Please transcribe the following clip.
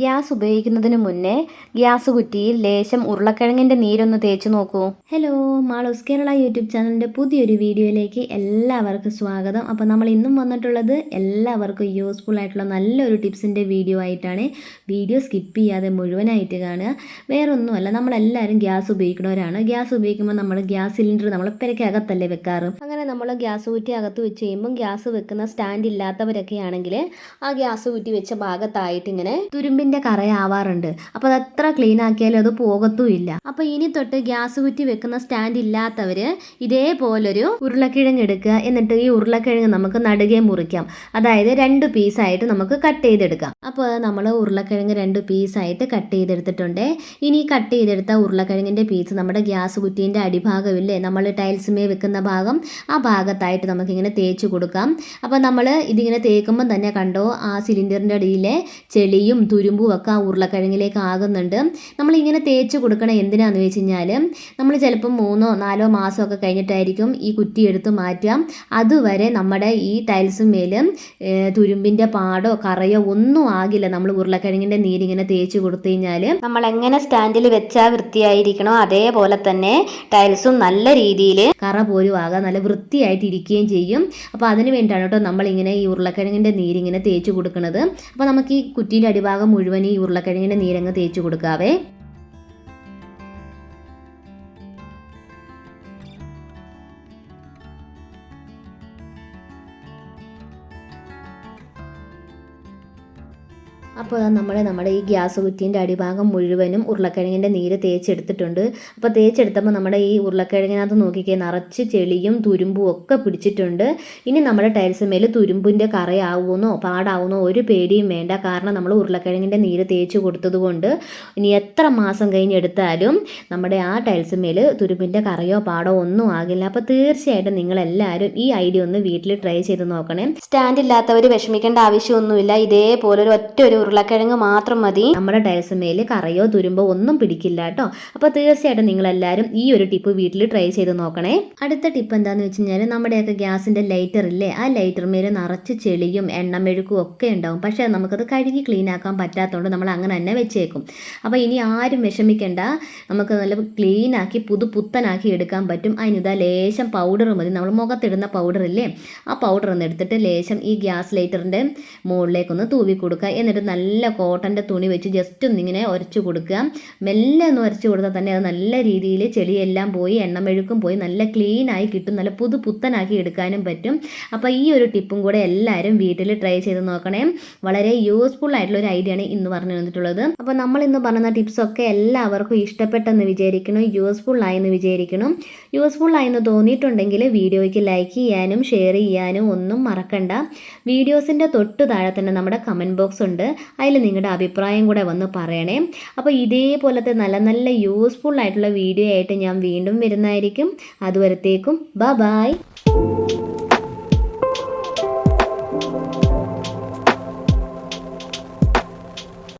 Gas ഉപയോഗിക്കുന്നതിന് മുന്നേ gas കുറ്റിയിൽ ലേശം ഉരുളക്കിഴങ്ങിന്റെ നീരൊന്ന് തേച്ചു നോക്കൂ. ഹലോ മാളൂസ് കേരള യൂട്യൂബ് ചാനലിന്റെ പുതിയൊരു വീഡിയോയിലേക്ക് എല്ലാവർക്കും സ്വാഗതം. അപ്പോൾ നമ്മൾ ഇന്നും വന്നിട്ടുള്ളത് എല്ലാവർക്കും യൂസ്ഫുൾ ആയിട്ടുള്ള നല്ലൊരു ടിപ്സിന്റെ വീഡിയോ ആയിട്ടാണ്. വീഡിയോ സ്കിപ്പ് ചെയ്യാതെ മുഴുവനായിട്ട് കാണുക. വേറൊന്നുമല്ല നമ്മളെല്ലാവരും ഗ്യാസ് ഉപയോഗിക്കുന്നവരാണ്. ഗ്യാസ് ഉപയോഗിക്കുമ്പോൾ നമ്മൾ ഗ്യാസ് സിലിണ്ടർ നമ്മൾ പെരക്കകത്തല്ലേ വെക്കാറ്? അങ്ങനെ നമ്മൾ ഗ്യാസ് കുറ്റി അകത്ത് വെച്ച് കഴിയുമ്പോൾ ഗ്യാസ് വെക്കുന്ന സ്റ്റാൻഡ് ഇല്ലാത്തവരൊക്കെ ആണെങ്കിൽ ആ ഗ്യാസ് കുറ്റി വെച്ച ഭാഗത്തായിട്ട് ഇങ്ങനെ തുരുമ്പിന്റെ കറയാവാറുണ്ട്. അപ്പോൾ അത് ക്ലീൻ ആക്കിയാലും അത് പോകത്തുമില്ല. അപ്പോൾ ഇനി തൊട്ട് ഗ്യാസ് കുറ്റി വെക്കുന്ന സ്റ്റാൻഡ് ഇല്ലാത്തവർ ഇതേപോലൊരു ഉരുളക്കിഴങ്ങ് എടുക്കുക. എന്നിട്ട് ഈ ഉരുളക്കിഴങ്ങ് നമുക്ക് നടുകെ മുറിക്കാം. അതായത് രണ്ട് പീസായിട്ട് നമുക്ക് കട്ട് ചെയ്തെടുക്കാം. അപ്പോൾ നമ്മൾ ഉരുളക്കിഴങ്ങ് രണ്ട് പീസായിട്ട് കട്ട് ചെയ്തെടുത്തിട്ടുണ്ട്. ഇനി കട്ട് ചെയ്തെടുത്ത ഉരുളക്കിഴങ്ങിന്റെ പീസ് നമ്മുടെ ഗ്യാസ് കുറ്റീന്റെ അടിഭാഗമില്ലേ? നമ്മൾ ടൈൽസുമേ വെക്കുന്ന ഭാഗം ആ ഭാഗത്തായിട്ട് നമുക്കിങ്ങനെ തേച്ച് കൊടുക്കാം. അപ്പോൾ നമ്മൾ ഇതിങ്ങനെ തേക്കുമ്പോൾ തന്നെ കണ്ടോ? ആ സിലിണ്ടറിന്റെ അടിയിലെ ചെളിയും തുരുമ്പും ഒക്കെ ആ ഉരുളക്കിഴങ്ങിലേക്ക് ആകുന്നുണ്ട്. നമ്മളിങ്ങനെ തേച്ച് കൊടുക്കണം എന്തിനാന്ന് വെച്ച് കഴിഞ്ഞാൽ നമ്മൾ ചിലപ്പം മൂന്നോ നാലോ മാസമൊക്കെ കഴിഞ്ഞിട്ടായിരിക്കും ഈ കുറ്റി എടുത്ത് മാറ്റാം അതുവരെ നമ്മുടെ ഈ ടൈൽസും മേലും തുരുമ്പിന്റെ പാടോ കറയോ ഒന്നും ആകില്ല നമ്മൾ ഉരുളക്കിഴങ്ങിന്റെ നീരിങ്ങനെ തേച്ച് കൊടുത്തു കഴിഞ്ഞാൽ നമ്മൾ എങ്ങനെ സ്റ്റാൻഡിൽ വെച്ചാൽ വൃത്തിയായിരിക്കണോ അതേപോലെ തന്നെ ടൈൽസും നല്ല രീതിയിൽ കറ പോലും ആകാം നല്ല വൃത്തിയായിട്ട് ഇരിക്കുകയും ചെയ്യും. അപ്പോൾ അതിന് വേണ്ടിയിട്ടാണ് കേട്ടോ നമ്മളിങ്ങനെ ഈ ഉരുളക്കിഴങ്ങിന്റെ നീരിങ്ങനെ തേച്ച് കൊടുക്കുന്നത് അപ്പോൾ നമുക്ക് ഈ കുറ്റീന്റെ അടിഭാഗം മുഴുവൻ ഈ ഉരുളക്കിഴങ്ങിന്റെ നീരങ്ങ് തേച്ച് കൊടുക്കാവേ. അപ്പോൾ നമ്മൾ നമ്മുടെ ഈ ഗ്യാസ് കുറ്റീന്റെ അടിഭാഗം മുഴുവനും ഉരുളക്കിഴങ്ങിന്റെ നീര് തേച്ചെടുത്തിട്ടുണ്ട്. അപ്പോൾ തേച്ചെടുത്തപ്പോൾ നമ്മുടെ ഈ ഉരുളക്കിഴങ്ങിനകത്ത് നോക്കിക്കേ നിറച്ച് ചെളിയും തുരുമ്പും ഒക്കെ പിടിച്ചിട്ടുണ്ട്. ഇനി നമ്മുടെ ടൈൽസ് മേൽ തുരുമ്പിന്റെ കറയാവുമെന്നോ പാടാവുന്നോ ഒരു പേടിയും വേണ്ട. കാരണം നമ്മൾ ഉരുളക്കിഴങ്ങിന്റെ നീര് തേച്ച് കൊടുത്തതുകൊണ്ട് ഇനി എത്ര മാസം കഴിഞ്ഞെടുത്താലും നമ്മുടെ ആ ടൈൽസ് മേൽ തുരുമ്പിന്റെ കറയോ പാടോ ഒന്നും ആകില്ല. അപ്പോൾ തീർച്ചയായിട്ടും നിങ്ങളെല്ലാവരും ഈ ഐഡിയ ഒന്ന് വീട്ടിൽ ട്രൈ ചെയ്ത് നോക്കണേ. സ്റ്റാൻഡ് ഇല്ലാത്തവർ വിഷമിക്കേണ്ട ആവശ്യമൊന്നുമില്ല. ഇതേപോലെ ഒരു ഒറ്റ ഒരു ഉരുളക്കിഴങ്ങ് മാത്രം മതി. നമ്മുടെ ടൈൽസ് മേൽ കറയോ തുരുമ്പോ ഒന്നും പിടിക്കില്ല കേട്ടോ. അപ്പോൾ തീർച്ചയായിട്ടും നിങ്ങൾ നിങ്ങളെല്ലാവരും ഈ ഒരു ടിപ്പ് വീട്ടിൽ ട്രൈ ചെയ്ത് നോക്കണേ. അടുത്ത ടിപ്പ് എന്താണെന്ന് വെച്ച് കഴിഞ്ഞാൽ നമ്മുടെയൊക്കെ ഗ്യാസിന്റെ ലൈറ്റർ ഇല്ലേ? ആ ലൈറ്റർ മേലെ നിറച്ച് ചെളിയും എണ്ണമെഴുക്കും ഒക്കെ ഉണ്ടാവും. പക്ഷേ നമുക്കത് കഴുകി ക്ലീൻ ആക്കാൻ പറ്റാത്തതുകൊണ്ട് നമ്മൾ അങ്ങനെ തന്നെ വെച്ചേക്കും. അപ്പോൾ ഇനി ആരും വിഷമിക്കേണ്ട. നമുക്ക് നല്ല ക്ലീൻ ആക്കി പുതു പുത്തനാക്കി എടുക്കാൻ പറ്റും. അതിനിതാ ലേശം പൗഡർ മതി. നമ്മൾ മുഖത്തിടുന്ന പൗഡർ ഇല്ലേ? ആ പൗഡർ ഒന്ന് എടുത്തിട്ട് ലേശം ഈ ഗ്യാസ് ലൈറ്ററിന്റെ മുകളിലേക്കൊന്ന് തൂവി കൊടുക്കുക എന്നിട്ട് കോട്ടന്റെ തുണി വെച്ച് ജസ്റ്റ് ഒന്നിങ്ങനെ ഉരച്ച് കൊടുക്കുക. മെല്ലെ ഒന്ന് ഉരച്ച് കൊടുത്താൽ തന്നെ അത് നല്ല രീതിയിൽ ചെളിയെല്ലാം പോയി എണ്ണമെഴുക്കും പോയി നല്ല ക്ലീനായി കിട്ടും നല്ല പുതു പുത്തനാക്കി എടുക്കാനും പറ്റും. അപ്പോൾ ഈ ഒരു ടിപ്പും കൂടെ എല്ലാവരും വീട്ടിൽ ട്രൈ ചെയ്ത് നോക്കണേ. വളരെ യൂസ്ഫുൾ ആയിട്ടുള്ള ഒരു ഐഡിയ ആണ് ഇന്ന് പറഞ്ഞു തന്നിട്ടുള്ളത്. അപ്പോൾ നമ്മൾ ഇന്ന് പറഞ്ഞ ടിപ്സൊക്കെ എല്ലാവർക്കും ഇഷ്ടപ്പെട്ടെന്ന് വിചാരിക്കണം യൂസ്ഫുൾ ആയെന്ന് വിചാരിക്കണം യൂസ്ഫുൾ ആയെന്ന് തോന്നിയിട്ടുണ്ടെങ്കിൽ വീഡിയോയ്ക്ക് ലൈക്ക് ചെയ്യാനും ഷെയർ ചെയ്യാനും ഒന്നും മറക്കണ്ട. വീഡിയോസിന്റെ തൊട്ട് താഴെ തന്നെ നമ്മുടെ കമന്റ് ബോക്സ് ഉണ്ട്. അതിൽ നിങ്ങളുടെ അഭിപ്രായം കൂടെ വന്ന് പറയണേ. അപ്പോൾ ഇതേപോലത്തെ നല്ല നല്ല യൂസ്ഫുൾ ആയിട്ടുള്ള വീഡിയോ ആയിട്ട് ഞാൻ വീണ്ടും വരുന്നതായിരിക്കും. അതുവരത്തേക്കും ബ ബായ്